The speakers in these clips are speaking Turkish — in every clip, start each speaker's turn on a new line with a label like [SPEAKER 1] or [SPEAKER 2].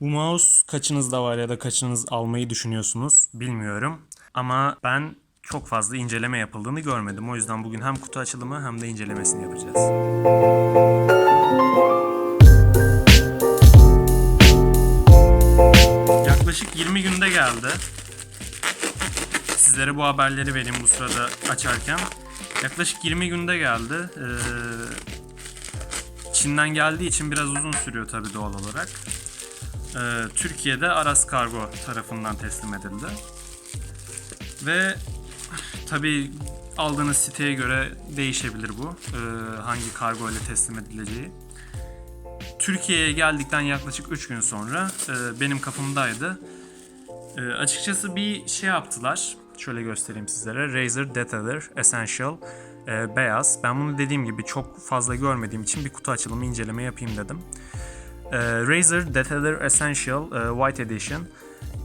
[SPEAKER 1] Bu mouse kaçınızda var ya da kaçınız almayı düşünüyorsunuz bilmiyorum. Ama ben çok fazla inceleme yapıldığını görmedim. O yüzden bugün hem kutu açılımı hem de incelemesini yapacağız. Yaklaşık 20 günde geldi. Sizlere bu haberleri vereyim bu sırada açarken. Yaklaşık 20 günde geldi. Ee, Çin'den geldiği için biraz uzun sürüyor tabii doğal olarak. Ee, Türkiye'de Aras Kargo tarafından teslim edildi. Ve tabii aldığınız siteye göre değişebilir bu. Ee, hangi kargo ile teslim edileceği. Türkiye'ye geldikten yaklaşık 3 gün sonra e, benim kapımdaydı. E, açıkçası bir şey yaptılar. Şöyle göstereyim sizlere. Razer Detailer Essential e, beyaz. Ben bunu dediğim gibi çok fazla görmediğim için bir kutu açılımı inceleme yapayım dedim. E, Razer Detailer Essential e, White Edition.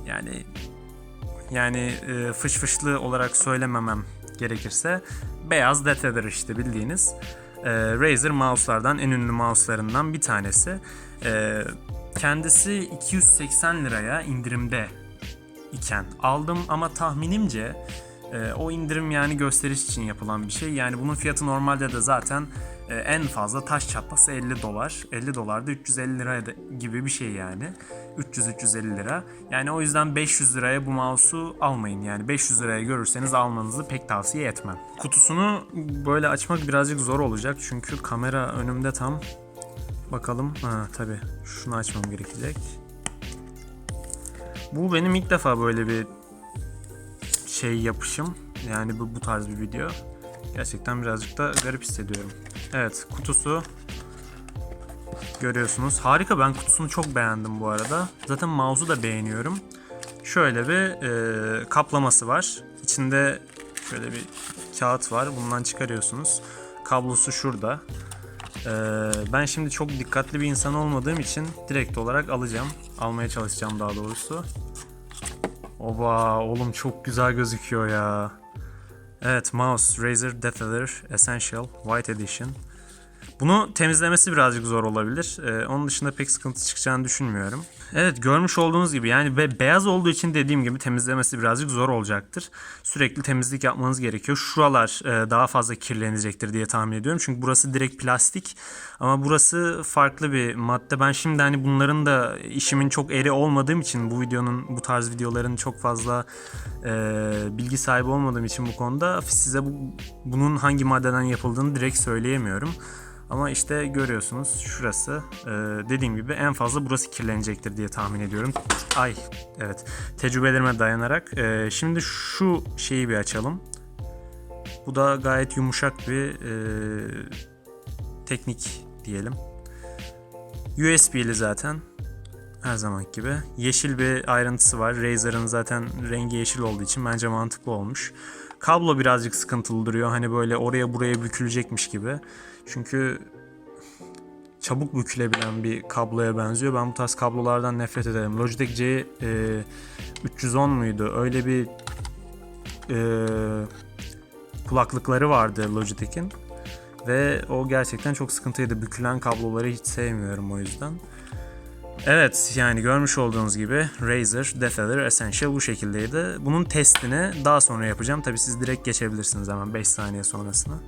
[SPEAKER 1] Yani yani e, fış fışlı olarak söylememem gerekirse beyaz detailer işte bildiğiniz. E, Razer mouse'lardan en ünlü mouse'larından bir tanesi. E, kendisi 280 liraya indirimde iken aldım ama tahminimce e, o indirim yani gösteriş için yapılan bir şey. Yani bunun fiyatı normalde de zaten en fazla taş çatlası 50 dolar. 50 dolar da 350 lira gibi bir şey yani. 300-350 lira. Yani o yüzden 500 liraya bu mouse'u almayın. Yani 500 liraya görürseniz almanızı pek tavsiye etmem. Kutusunu böyle açmak birazcık zor olacak. Çünkü kamera önümde tam. Bakalım. Ha tabii şunu açmam gerekecek. Bu benim ilk defa böyle bir şey yapışım. Yani bu, bu tarz bir video. Gerçekten birazcık da garip hissediyorum. Evet kutusu görüyorsunuz. Harika ben kutusunu çok beğendim bu arada. Zaten mouse'u da beğeniyorum. Şöyle bir e, kaplaması var. İçinde şöyle bir kağıt var. Bundan çıkarıyorsunuz. Kablosu şurada. E, ben şimdi çok dikkatli bir insan olmadığım için direkt olarak alacağım. Almaya çalışacağım daha doğrusu. Oba oğlum çok güzel gözüküyor ya. Evet mouse Razer Detailer Essential White Edition. Bunu temizlemesi birazcık zor olabilir. Ee, onun dışında pek sıkıntı çıkacağını düşünmüyorum. Evet görmüş olduğunuz gibi yani be- beyaz olduğu için dediğim gibi temizlemesi birazcık zor olacaktır. Sürekli temizlik yapmanız gerekiyor. Şuralar e, daha fazla kirlenecektir diye tahmin ediyorum. Çünkü burası direkt plastik ama burası farklı bir madde. Ben şimdi hani bunların da işimin çok eri olmadığım için bu videonun bu tarz videoların çok fazla e, bilgi sahibi olmadığım için bu konuda size bu, bunun hangi maddeden yapıldığını direkt söyleyemiyorum. Ama işte görüyorsunuz şurası e, dediğim gibi en fazla burası kirlenecektir diye tahmin ediyorum. Ay evet tecrübelerime dayanarak. E, şimdi şu şeyi bir açalım. Bu da gayet yumuşak bir e, teknik diyelim. USB'li zaten. Her zaman gibi. Yeşil bir ayrıntısı var. Razer'ın zaten rengi yeşil olduğu için bence mantıklı olmuş. Kablo birazcık sıkıntılı duruyor. Hani böyle oraya buraya bükülecekmiş gibi. Çünkü çabuk bükülebilen bir kabloya benziyor. Ben bu tarz kablolardan nefret ederim. Logitech C e, 310 muydu? Öyle bir e, kulaklıkları vardı Logitech'in. Ve o gerçekten çok sıkıntıydı. Bükülen kabloları hiç sevmiyorum o yüzden. Evet yani görmüş olduğunuz gibi Razer Detailer Essential bu şekildeydi. Bunun testini daha sonra yapacağım. Tabi siz direkt geçebilirsiniz hemen 5 saniye sonrasına.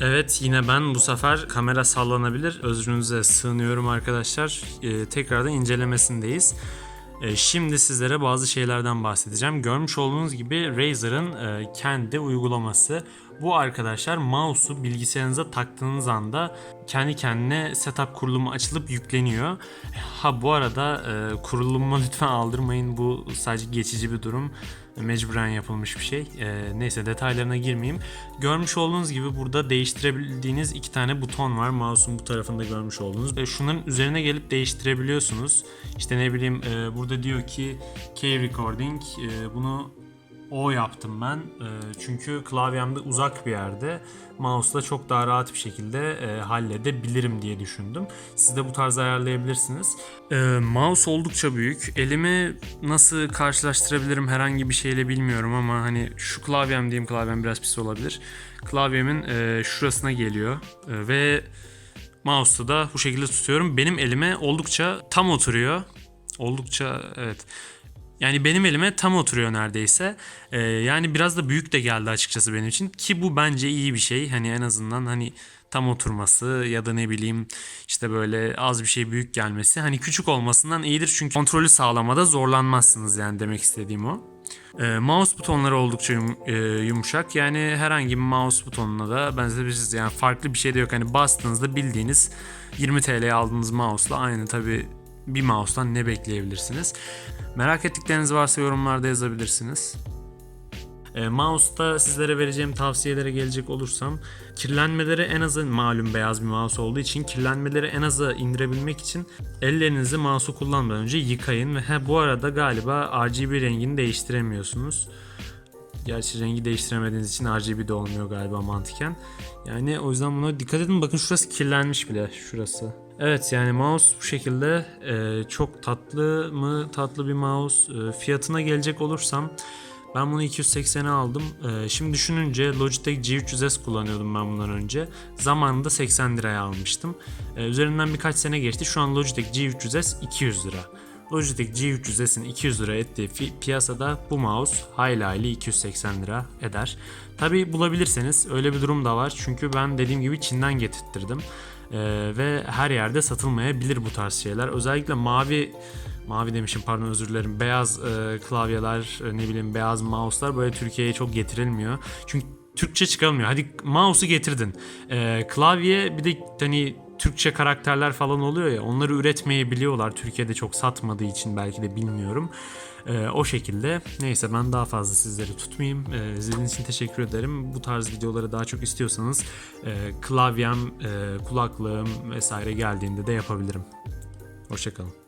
[SPEAKER 1] Evet yine ben bu sefer kamera sallanabilir. Özrünüze sığınıyorum arkadaşlar. Ee, tekrardan incelemesindeyiz. Ee, şimdi sizlere bazı şeylerden bahsedeceğim. Görmüş olduğunuz gibi Razer'ın e, kendi uygulaması. Bu arkadaşlar mouse'u bilgisayarınıza taktığınız anda kendi kendine setup kurulumu açılıp yükleniyor. Ha bu arada e, kurulumuma lütfen aldırmayın. Bu sadece geçici bir durum. Mecburen yapılmış bir şey. E, neyse detaylarına girmeyeyim. Görmüş olduğunuz gibi burada değiştirebildiğiniz iki tane buton var. Mouse'un bu tarafında görmüş olduğunuz. E, şunların üzerine gelip değiştirebiliyorsunuz. İşte ne bileyim e, burada diyor ki key recording. E, bunu o yaptım ben. E, çünkü klavyemde uzak bir yerde. Mouse'la çok daha rahat bir şekilde e, halledebilirim diye düşündüm. Siz de bu tarz ayarlayabilirsiniz. E, mouse oldukça büyük. Elimi nasıl karşılaştırabilirim herhangi bir şeyle bilmiyorum ama hani şu klavyem diyeyim klavyem biraz pis olabilir. Klavyemin e, şurasına geliyor E, ve Mouse'u da bu şekilde tutuyorum. Benim elime oldukça tam oturuyor. Oldukça evet. Yani benim elime tam oturuyor neredeyse. Ee, yani biraz da büyük de geldi açıkçası benim için ki bu bence iyi bir şey. Hani en azından hani tam oturması ya da ne bileyim işte böyle az bir şey büyük gelmesi. Hani küçük olmasından iyidir çünkü kontrolü sağlamada zorlanmazsınız yani demek istediğim o. Ee, mouse butonları oldukça yum- e, yumuşak. Yani herhangi bir mouse butonuna da benzetebilirsiniz. Yani farklı bir şey de yok. Hani bastığınızda bildiğiniz 20 TL'ye aldığınız mouse'la aynı tabi bir mouse'dan ne bekleyebilirsiniz. Merak ettikleriniz varsa yorumlarda yazabilirsiniz. E, mouse'da sizlere vereceğim tavsiyelere gelecek olursam kirlenmeleri en azı malum beyaz bir mouse olduğu için kirlenmeleri en aza indirebilmek için ellerinizi mouse'u kullanmadan önce yıkayın ve he, bu arada galiba RGB rengini değiştiremiyorsunuz. Gerçi rengi değiştiremediğiniz için RGB de olmuyor galiba mantıken. Yani o yüzden buna dikkat edin. Bakın şurası kirlenmiş bile. Şurası. Evet yani mouse bu şekilde Ee, çok tatlı mı tatlı bir mouse. Ee, fiyatına gelecek olursam ben bunu 280'e aldım. Ee, şimdi düşününce Logitech G300S kullanıyordum ben bundan önce. Zamanında 80 liraya almıştım. Ee, üzerinden birkaç sene geçti. Şu an Logitech G300S 200 lira. Logitech G300S'in 200 lira ettiği piyasada bu mouse hayli hayli 280 lira eder. Tabi bulabilirseniz öyle bir durum da var. Çünkü ben dediğim gibi Çin'den getirttirdim. Ee, ve her yerde satılmayabilir bu tarz şeyler. Özellikle mavi mavi demişim pardon özür dilerim. Beyaz e, klavyeler, e, ne bileyim beyaz mouse'lar böyle Türkiye'ye çok getirilmiyor. Çünkü Türkçe çıkamıyor. Hadi mouse'u getirdin. Ee, klavye bir de hani Türkçe karakterler falan oluyor ya onları üretmeyebiliyorlar. Türkiye'de çok satmadığı için belki de bilmiyorum. Ee, o şekilde. Neyse ben daha fazla sizleri tutmayayım. Ee, izlediğiniz için teşekkür ederim. Bu tarz videoları daha çok istiyorsanız e, klavyem, e, kulaklığım vesaire geldiğinde de yapabilirim. Hoşçakalın.